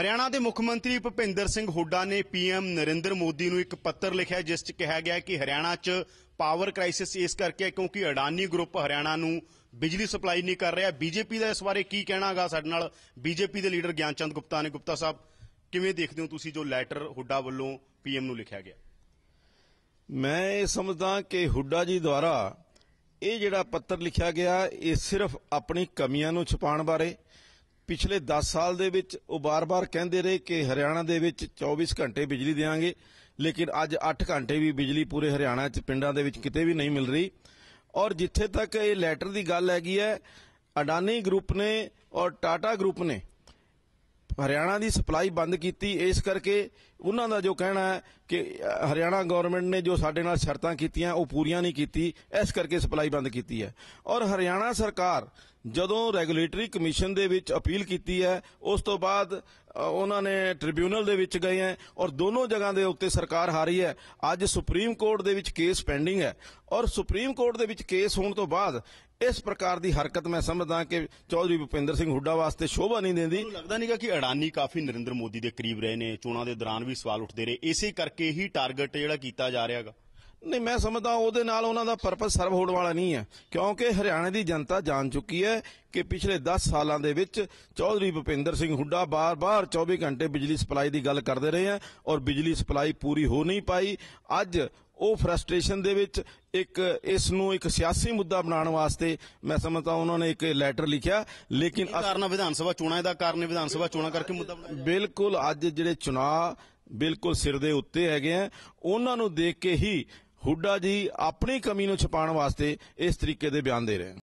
ਹਰਿਆਣਾ ਦੇ ਮੁੱਖ ਮੰਤਰੀ ਭੁਪਿੰਦਰ ਸਿੰਘ ਹੁੱਡਾ ਨੇ ਪੀਐਮ ਨਰਿੰਦਰ ਮੋਦੀ ਨੂੰ ਇੱਕ ਪੱਤਰ ਲਿਖਿਆ, ਜਿਸ 'ਚ ਕਿਹਾ ਗਿਆ ਹੈ ਕਿ ਹਰਿਆਣਾ 'ਚ ਪਾਵਰ ਕ੍ਰਾਈਸਿਸ ਇਸ ਕਰਕੇ ਹੈ ਕਿਉਂਕਿ ਅਡਾਨੀ ਗਰੁੱਪ ਹਰਿਆਣਾ ਨੂੰ ਬਿਜਲੀ ਸਪਲਾਈ ਨਹੀਂ ਕਰ ਰਿਹਾ। ਬੀਜੇਪੀ ਦਾ ਇਸ ਬਾਰੇ ਕੀ ਕਹਿਣਾਗਾ ਸਾਡੇ ਨਾਲ? ਬੀਜੇਪੀ ਦੇ ਲੀਡਰ ਗਿਆਨਚੰਦ ਗੁਪਤਾ ਨੇ। ਗੁਪਤਾ ਸਾਹਿਬ, ਕਿਵੇਂ ਦੇਖਦੇ ਹੋ ਤੁਸੀਂ ਜੋ ਲੈਟਰ ਹੁੱਡਾ ਵੱਲੋਂ ਪੀਐਮ ਨੂੰ ਲਿਖਿਆ ਗਿਆ? ਮੈਂ ਇਹ ਸਮਝਦਾ ਕਿ ਹੁੱਡਾ ਜੀ ਦੁਆਰਾ ਇਹ ਜਿਹੜਾ ਪੱਤਰ ਲਿਖਿਆ ਗਿਆ, ਇਹ ਸਿਰਫ ਆਪਣੀ ਕਮੀਆਂ ਨੂੰ ਛੁਪਾਉਣ ਬਾਰੇ ਪਿਛਲੇ 10 ਸਾਲ ਦੇ ਵਿੱਚ ਉਹ ਬਾਰ-ਬਾਰ ਕਹਿੰਦੇ ਰਹੇ ਕਿ ਹਰਿਆਣਾ ਦੇ ਵਿੱਚ 24 ਘੰਟੇ ਬਿਜਲੀ ਦੇਵਾਂਗੇ ਲੇਕਿਨ ਅੱਜ 8 ਘੰਟੇ ਵੀ ਬਿਜਲੀ ਪੂਰੇ ਹਰਿਆਣਾ 'ਚ ਪਿੰਡਾਂ ਦੇ ਵਿੱਚ ਕਿਤੇ ਵੀ ਨਹੀਂ ਮਿਲ ਰਹੀ। ਔਰ ਜਿੱਥੇ ਤੱਕ ਇਹ ਲੈਟਰ ਦੀ ਗੱਲ ਹੈਗੀ ਹੈ, ਅਡਾਨੀ ਗਰੁੱਪ ਨੇ ਔਰ ਟਾਟਾ ਗਰੁੱਪ ਨੇ ਹਰਿਆਣਾ ਦੀ ਸਪਲਾਈ ਬੰਦ ਕੀਤੀ। ਇਸ ਕਰਕੇ ਉਹਨਾਂ ਦਾ ਜੋ ਕਹਿਣਾ ਹੈ ਕਿ ਹਰਿਆਣਾ ਗਵਰਨਮੈਂਟ ਨੇ ਜੋ ਸਾਡੇ ਨਾਲ ਸ਼ਰਤਾਂ ਕੀਤੀਆਂ, ਉਹ ਪੂਰੀਆਂ ਨਹੀਂ ਕੀਤੀ, ਇਸ ਕਰਕੇ ਸਪਲਾਈ ਬੰਦ ਕੀਤੀ ਹੈ। ਔਰ ਹਰਿਆਣਾ ਸਰਕਾਰ ਜਦੋਂ ਰੈਗੂਲੇਟਰੀ ਕਮਿਸ਼ਨ ਦੇ ਵਿੱਚ ਅਪੀਲ ਕੀਤੀ ਹੈ, ਉਸ ਤੋਂ ਬਾਅਦ ਉਹਨਾਂ ਨੇ ਟ੍ਰਿਬਿਊਨਲ ਦੇ ਵਿੱਚ ਗਏ ਹੈ ਔਰ ਦੋਨੋਂ ਜਗ੍ਹਾ ਦੇ ਉੱਤੇ ਸਰਕਾਰ ਹਾਰੀ ਹੈ। ਅੱਜ ਸੁਪਰੀਮ ਕੋਰਟ ਦੇ ਵਿੱਚ ਕੇਸ ਪੈਂਡਿੰਗ ਹੈ। ਔਰ ਸੁਪਰੀਮ ਕੋਰਟ ਦੇ ਵਿੱਚ ਕੇਸ ਹੋਣ ਤੋਂ ਬਾਅਦ, ਇਸ ਪ੍ਰਕਾਰ ਦੀ ਹਰਕਤ ਮੈਂ ਸਮਝਦਾ ਕਿ ਚੌਧਰੀ ਭੁਪਿੰਦਰ ਸਿੰਘ ਹੁੱਡਾ ਵਾਸਤੇ ਸ਼ੋਭਾ ਨਹੀਂ ਦਿੰਦੀ। ਤੁਹਾਨੂੰ ਲੱਗਦਾ ਨਹੀਂਗਾ ਕਿ ਅਡਾਨੀ ਕਾਫੀ ਨਰਿੰਦਰ ਮੋਦੀ ਦੇ ਕਰੀਬ ਰਹੇ ਨੇ, ਚੋਣਾਂ ਦੇ ਦੌਰਾਨ ਵੀ ਸਵਾਲ ਉੱਠਦੇ ਰਹੇ ਇਸੇ ਕਰਕੇ ਹੀ ਟਾਰਗੇਟ ਜਿਹੜਾ ਕੀਤਾ ਜਾ ਰਿਹਾਗਾ ਨਹੀਂ ਮੈਂ ਸਮਝਦਾ ਉਹਦੇ ਨਾਲ ਉਹਨਾਂ ਦਾ ਪਰਪਸ ਸਰਵ ਹੋਣ ਵਾਲਾ ਨਹੀਂ ਹੈ। ਕਿਉਂਕਿ ਹਰਿਆਣਾ ਦੀ ਜਨਤਾ ਜਾਣ ਚੁੱਕੀ ਹੈ ਕਿ ਪਿਛਲੇ 10 ਸਾਲਾਂ ਦੇ ਵਿੱਚ ਚੌਧਰੀ ਭੁਪਿੰਦਰ ਸਿੰਘ ਹੁੱਡਾ ਬਾਰ-ਬਾਰ 24 ਘੰਟੇ ਬਿਜਲੀ ਸਪਲਾਈ ਦੀ ਗੱਲ ਕਰਦੇ ਰਹੇ ਹੈ ਔਰ ਬਿਜਲੀ ਸਪਲਾਈ ਪੂਰੀ ਹੋ ਨਹੀਂ ਪਾਈ। ਅੱਜ ਉਹ ਫਰਸਟ੍ਰੇਸ਼ਨ ਦੇ ਵਿੱਚ ਇੱਕ ਇਸ ਨੂੰ ਇੱਕ ਸਿਆਸੀ ਮੁੱਦਾ ਬਣਾਉਣ ਵਾਸਤੇ ਮੈਂ ਸਮਝਦਾ ਉਹਨਾਂ ਨੇ ਇੱਕ ਲੈਟਰ ਲਿਖਿਆ। ਲੇਕਿਨ ਕਾਰਨ ਵਿਧਾਨ ਸਭਾ ਚੋਣਾਂ? ਦਾ ਕਾਰਨ ਵਿਧਾਨ ਸਭਾ ਚੋਣਾਂ ਕਰਕੇ ਮੁੱਦਾ ਬਿਲਕੁਲ ਅੱਜ ਜਿਹੜੇ ਚੁਣਾਅ ਬਿਲਕੁਲ ਸਿਰ ਦੇ ਉੱਤੇ ਹੈਗੇ ਆ। ਉਹਨਾਂ ਨੂੰ ਦੇਖ ਕੇ ਹੀ ਹੁੱਡਾ ਜੀ ਆਪਣੀ ਕਮੀ ਨੂੰ ਛੁਪਾਉਣ ਵਾਸਤੇ ਇਸ ਤਰੀਕੇ ਦੇ ਬਿਆਨ ਦੇ ਰਹੇ ਹਨ।